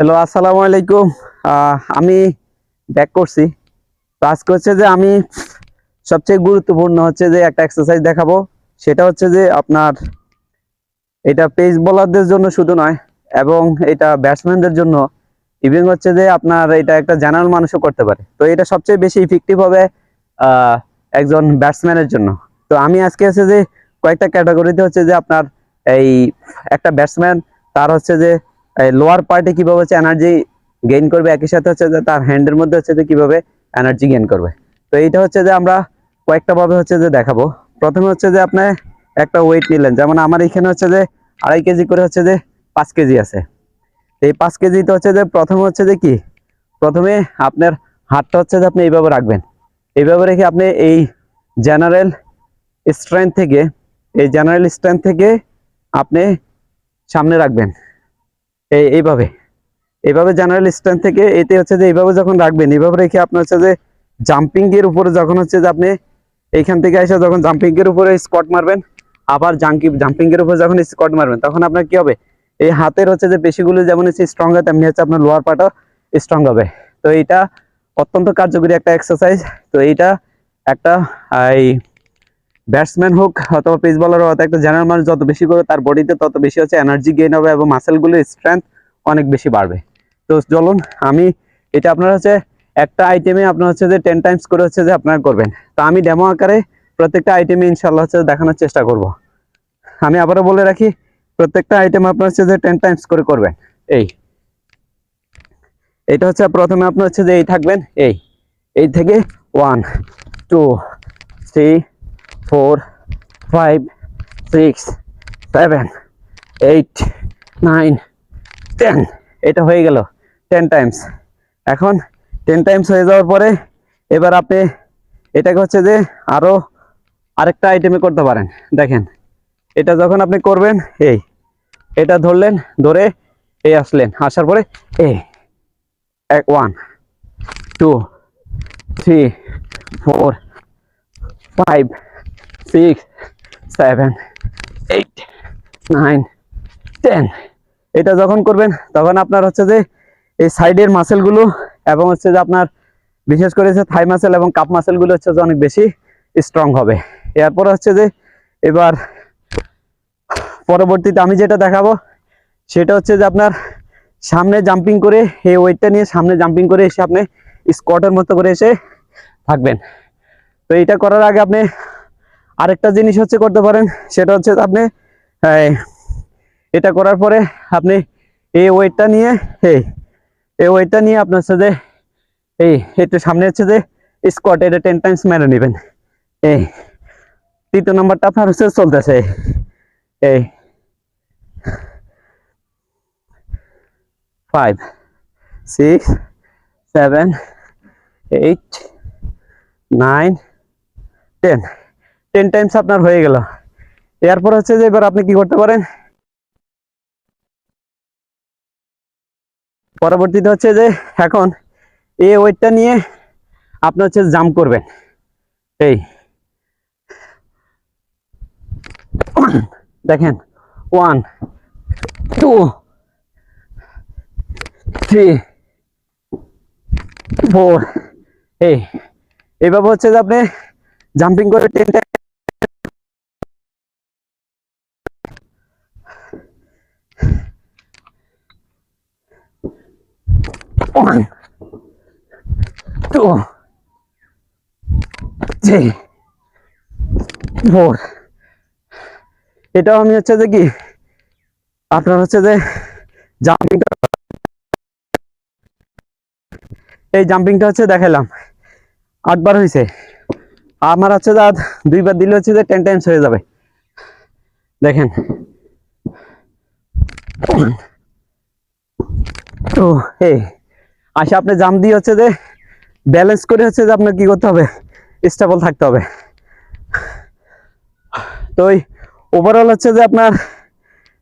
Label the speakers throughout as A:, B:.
A: Hello আসসালামু আলাইকুম। আমি ব্যাক করছি। তো আজকে হচ্ছে যে আমি সবচেয়ে গুরুত্বপূর্ণ হচ্ছে যে একটা এক্সারসাইজ দেখাবো। সেটা হচ্ছে যে আপনার এটা পেস বোলারদের জন্য শুধু নয়, এবং এটা ব্যাটসম্যানদের জন্য ইভেন হচ্ছে যে আপনার এটা একটা জেনারেল মানুষও করতে পারে। তো এটা সবচেয়ে বেশি ইফেক্টিভ হবে একজন ব্যাটসম্যানের জন্য। তো আমি আজকে হচ্ছে যে কয়েকটা ক্যাটাগরিতে হচ্ছে যে আপনার এই একটা ব্যাটসম্যান তার হচ্ছে যে লোয়ার পার্টে কীভাবে হচ্ছে এনার্জি গেইন করবে একই সাথে হচ্ছে যে তার হ্যান্ডের মধ্যে হচ্ছে যে কীভাবে এনার্জি গেইন করবে তো এইটা হচ্ছে যে আমরা কয়েকটা ভাবে হচ্ছে যে দেখাবো প্রথমে হচ্ছে যে আপনি একটা ওয়েট নিলেন যেমন আমার এখানে হচ্ছে যে আড়াই কেজি করে হচ্ছে যে পাঁচ কেজি আছে এই পাঁচ কেজি তো হচ্ছে যে প্রথমে হচ্ছে যে কি প্রথমে আপনার হাতটা হচ্ছে যে আপনি এইভাবে রাখবেন এইভাবে রেখে আপনি এই জেনারেল স্ট্রেংথ থেকে এই জেনারেল স্ট্রেংথ থেকে আপনি সামনে রাখবেন এই, এইভাবে। এইভাবে জেনারেল স্ট্যান্ড থেকে এতে হচ্ছে যে এইভাবে যখন রাখবেন, এইভাবে রেখে আপনার হচ্ছে যে জাম্পিং এর উপরে যখন হচ্ছে যে আপনি এইখান থেকে এসে যখন জাম্পিং এর উপরে স্কট মারবেন, আবার জাঙ্কি জাম্পিং এর উপরে যখন স্কট মারবেন, তখন আপনার কি হবে? এই হাতের হচ্ছে যে পেশিগুলো যেমন হচ্ছে স্ট্রং হয়, তেমনি হচ্ছে আপনার লোয়ার পার্টও স্ট্রং হবে। তো এইটা অত্যন্ত কার্যকরী একটা এক্সারসাইজ তো এইটা একটা এই ব্যাটসম্যান হোক অথবা পেস বলার হোক একটা জেনারেল মানুষ যত বেশি করবে তার বডিতে তত বেশি হচ্ছে এনার্জি গেইন হবে এবং মাসেলগুলোর স্ট্রেংথ অনেক বেশি বাড়বে। তো চলুন, আমি এটা আপনার হচ্ছে একটা আইটেমে আপনার হচ্ছে যে টেন টাইমস করে হচ্ছে যে আপনারা করবেন। তো আমি ডেমো আকারে প্রত্যেকটা আইটেমে ইনশাল্লাহ হচ্ছে দেখানোর চেষ্টা করব। আমি আবারও বলে রাখি, প্রত্যেকটা আইটেম আপনার হচ্ছে যে টেন টাইমস করে করবেন। এই। এটা হচ্ছে প্রথমে আপনার হচ্ছে যে এই থাকবেন, এই। এই থেকে one two three four five six seven eight nine ten এটা হয়ে গেল টেন টাইমস এখন টেন টাইমস হয়ে যাওয়ার পরে এবার আপনি এটাকে হচ্ছে যে আরও আরেকটা আইটেমে করতে পারেন। দেখেন, এটা যখন আপনি করবেন, এই, এটা ধরলেন, ধরে এই আসলেন। আসার পরে এই, এক one two three four five six seven eight nine ten এটা যখন করবেন তখন আপনার হচ্ছে যে এই সাইডের মাসেলগুলো এবং হচ্ছে যে আপনার বিশেষ করে হচ্ছে থাই মাসেল এবং কাপ মাসেলগুলো হচ্ছে যে অনেক বেশি স্ট্রং হবে। এরপর হচ্ছে যে এবার পরবর্তীতে আমি যেটা দেখাবো সেটা হচ্ছে যে আপনার সামনে জাম্পিং করে এই ওয়েটটা নিয়ে সামনে জাম্পিং করে এসে আপনি স্কোয়াটের মতো করে এসে থাকবেন। তো এটা করার আগে আপনি আরেকটা জিনিস হচ্ছে করতে পারেন, সেটা হচ্ছে আপনি এটা করার পরে আপনি এই ওয়েটটা নিয়ে, এই এই ওয়েটটা নিয়ে আপনার হচ্ছে যে এই একটু সামনে হচ্ছে যে স্কোয়াট এটা টেন টাইমস মেরে নেবেন। এই, তৃতীয় নাম্বারটা আপনার হচ্ছে চলতেছে। এই five six seven eight nine ten ten times আপনার হয়ে গেল। এরপর হচ্ছে যে এবার আপনি কি করতে পারেন? পরবর্তীতে হচ্ছে যে এখন এই ওয়েটটা নিয়ে আপনি হচ্ছে জাম্প করবেন। এই। দেখেন ওয়ান টু থ্রি ফোর এই। এইভাবে হচ্ছে যে আপনি জাম্পিং করে টেনটা one, two, three, four. এটাও আমি হচ্ছে যে কি আপনার হচ্ছে যে জাম্পিংটা এই জাম্পিংটা হচ্ছে দেখালাম। আটবার হয়েছে আমার হচ্ছে আর দুইবার দিলে হচ্ছে যে টেন টাইমস হয়ে যাবে। দেখেন। তো এই আশা, আপনি জাম দিয়ে হচ্ছে যে ব্যালেন্স করে হচ্ছে যে আপনার কি করতে হবে? স্টেবল থাকতে হবে। তো ওই ওভারঅল হচ্ছে যে আপনার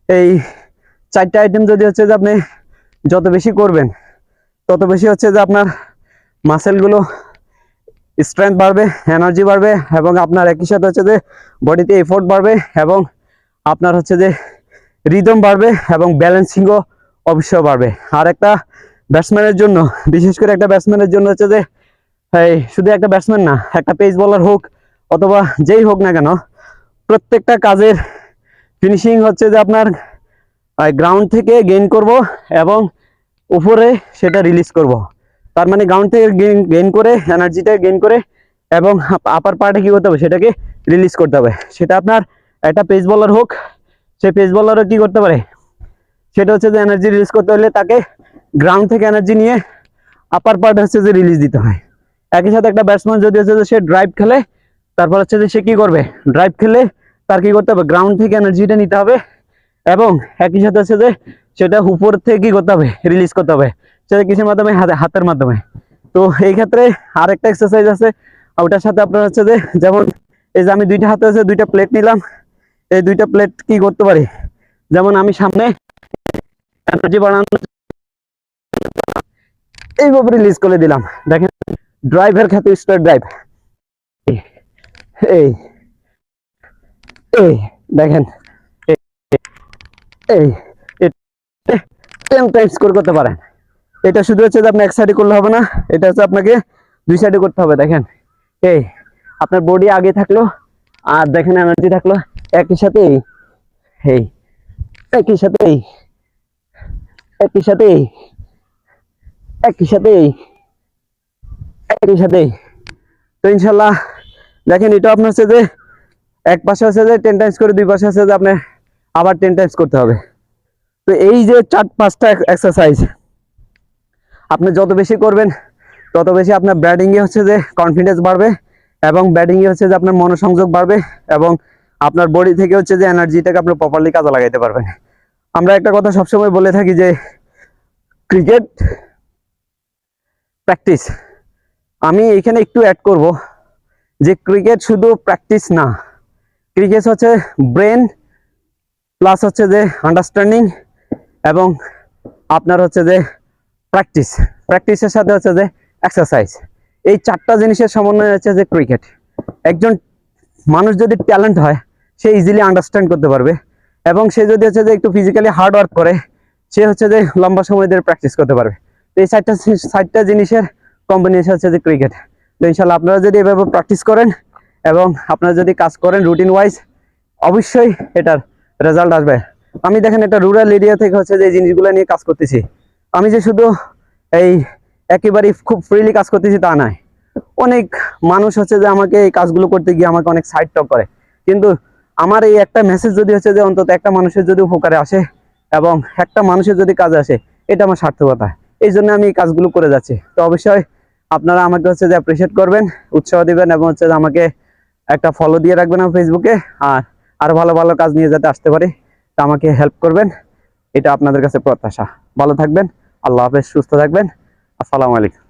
A: এই চারটা আইটেম যদি হচ্ছে যে আপনি যত বেশি করবেন, তত বেশি হচ্ছে যে আপনার মাসেলগুলো স্ট্রেংথ বাড়বে এনার্জি বাড়বে এবং আপনার একই সাথে হচ্ছে যে বডিতে এফোর্ট বাড়বে এবং আপনার হচ্ছে যে রিদম বাড়বে এবং ব্যালেন্সিংও অবশ্যই বাড়বে। আর একটা ব্যাটসম্যানের জন্য, বিশেষ করে একটা ব্যাটসম্যানের জন্য হচ্ছে যে, এই শুধু একটা ব্যাটসম্যান না, একটা পেস বলার হোক, অথবা যেই হোক না কেন, প্রত্যেকটা কাজের ফিনিশিং হচ্ছে যে আপনার গ্রাউন্ড থেকে গেইন করব এবং উপরে সেটা রিলিজ করব। তার মানে গ্রাউন্ড থেকে গেইন করে এনার্জিটা গেইন করে এবং আপার পার্টে কী করতে হবে? সেটাকে রিলিজ করতে হবে। সেটা আপনার একটা পেস বলার হোক, সেই পেস বলারও কী করতে পারে? সেটা হচ্ছে যে এনার্জি রিলিজ করতে হলে তাকে গ্রাউন্ড থেকে এনার্জি নিয়ে আপার পার্ট হচ্ছে যে রিলিজ দিতে হয়। একই সাথে একটা ব্যাটসম্যান যদি হচ্ছে যে সে ড্রাইভ খেলে, তারপর হচ্ছে যে সে কি করবে? ড্রাইভ খেলে তার কি করতে হবে? গ্রাউন্ড থেকে এনার্জিটা নিতে হবে এবং একই সাথে হচ্ছে যে সেটা উপর থেকে কি করতে হবে? রিলিজ করতে হবে। সেটা কিসের মাধ্যমে? হাতে, হাতের মাধ্যমে। তো এই ক্ষেত্রে আরেকটা এক্সারসাইজ আছে ওটার সাথে আপনার হচ্ছে যে যেমন এই যে আমি দুইটা হাতে আছে দুইটা প্লেট নিলাম, এই দুইটা প্লেট কি করতে পারি? যেমন আমি সামনে এনার্জি বাড়ানো এইভাবে রিলিজ করে দিলাম। দেখেন ড্রাইভের ক্ষেত্রে স্টার ড্রাইভ এই এই দেখেন, এই টেন স্কোর করতে পারেন। এটা শুধু হচ্ছে যে আপনি এক সাইডে করলে হবে না, এটা হচ্ছে আপনাকে দুই সাইডে করতে হবে, দেখেন। এই, আপনার বডি আগে থাকল, আর দেখেন এনার্জি থাকল, একই সাথে এই একই সাথে একই সাথে একই সাথে একই সাথে। তো ইনশাল্লাহ, দেখেন এটা আপনার হচ্ছে যে এক পাশে হচ্ছে যে টেন টাইমস করে দুই পাশে হচ্ছে যে আপনার আবার টেন টাইমস করতে হবে। তো এই যে চার পাঁচটা এক্সারসাইজ আপনি যত বেশি করবেন, তত বেশি আপনার ব্যাটিংয়ে হচ্ছে যে কনফিডেন্স বাড়বে এবং ব্যাটিংয়ে হচ্ছে যে আপনার মনোসংযোগ বাড়বে এবং আপনার বডি থেকে হচ্ছে যে এনার্জিটাকে আপনি প্রপারলি কাজে লাগাইতে পারবেন। আমরা একটা কথা সবসময় বলে থাকি যে ক্রিকেট প্র্যাকটিস আমি এখানে একটু অ্যাড করব যে ক্রিকেট শুধু প্র্যাকটিস না। ক্রিকেট হচ্ছে ব্রেন প্লাস হচ্ছে যে আন্ডারস্ট্যান্ডিং এবং আপনার হচ্ছে যে প্র্যাকটিস প্র্যাকটিসের সাথে হচ্ছে যে এক্সারসাইজ এই চারটা জিনিসের সমন্বয় হচ্ছে যে ক্রিকেট একজন মানুষ যদি ট্যালেন্ট হয়, সে ইজিলি আন্ডারস্ট্যান্ড করতে পারবে এবং সে যদি হচ্ছে যে একটু ফিজিক্যালি হার্ড ওয়ার্ক করে, সে হচ্ছে যে লম্বা সময় ধরে প্র্যাকটিস করতে পারবে। তো এই চারটা চারটা জিনিসের কম্বিনেশন হচ্ছে যে ক্রিকেট তো ইনশাল্লাহ আপনারা যদি এভাবে প্র্যাকটিস করেন এবং আপনারা যদি কাজ করেন রুটিন ওয়াইজ অবশ্যই এটার রেজাল্ট আসবে। আমি দেখেন একটা রুরাল এরিয়া থেকে হচ্ছে যে জিনিসগুলো নিয়ে কাজ করতেছি। আমি যে শুধু এই একেবারেই খুব ফ্রিলি কাজ করতেছি তা নয়। অনেক মানুষ হচ্ছে যে আমাকে এই কাজগুলো করতে গিয়ে আমাকে অনেক সাইড টক করে। কিন্তু আমার এই একটা মেসেজ যদি হচ্ছে যে অন্তত একটা মানুষের যদি উপকারে আসে এবং একটা মানুষের যদি কাজে আসে, এটা আমার সার্থকতা। এই জন্য আমি কাজগুলো করে যাচ্ছি। তো অবশ্যই আপনারা আমাকে হচ্ছে যে অ্যাপ্রিসিয়েট করবেন, উৎসাহ দিবেন এবং হচ্ছে আমাকে একটা ফলো দিয়ে রাখবেন আমার ফেসবুকে আর আরও ভালো ভালো কাজ নিয়ে যাতে আসতে পারি, তা আমাকে হেল্প করবেন, এটা আপনাদের কাছে প্রত্যাশা। ভালো থাকবেন, আল্লাহ হাফেজ, সুস্থ থাকবেন। আসসালামু আলাইকুম।